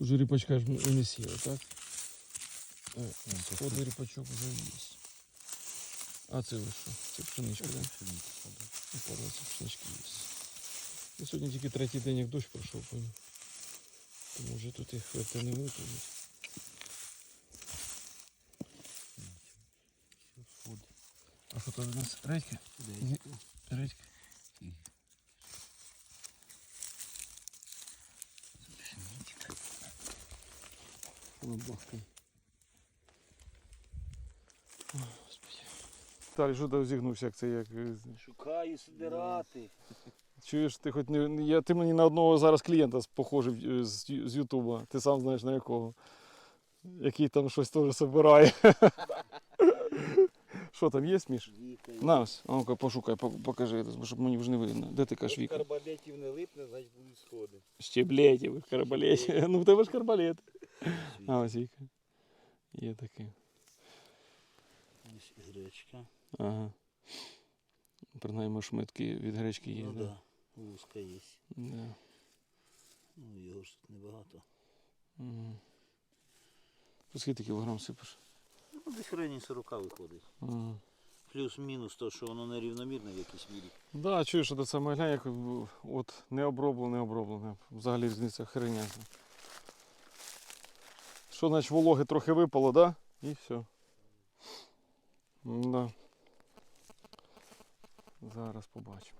Уже ріпачка ж не сіла, так? Е, Сходи ріпачок вже є. А це ви що? Це пшеничка, так? Упала, це пшенички є. І сьогодні тільки третій день, як дощ пройшов, поняв. Тому вже тут їх хвати не виповнять. А що то у нас редька? Господи. Віталій, що ти зігнувся, як це як. е, Шукаю сидирати. Чуєш, ти хоч не. Я, ти мені на одного зараз клієнта похожий е, з, з Ютуба. Ти сам знаєш на якого. Який там щось теж собирає. Що там є, Міш? На ось, а ну-ка пошукай, покажи, щоб мені вже не видно. Де ти кажеш Віка? Карбалетів не липне, значить будуть сходи. Щеблетів, карбалетів. Ну в тебе ж карбалет. А ось Віка. Є таке. Ось гречка. Ага. Принаймні шмитки від гречки є. Ну да? да, вузка є. Да. Ну його ж тут небагато. Угу. Скільки кілограм сипиш? Ну, десь в районі 40 виходить. Ага. Плюс-мінус то, що воно нерівномірне в якійсь мірі. Да, чуєш, що це саме як от не оброблене, не оброблене. Взагалі різниця хреня. Що значить вологи трохи випало, да? І все. Да. Зараз побачимо.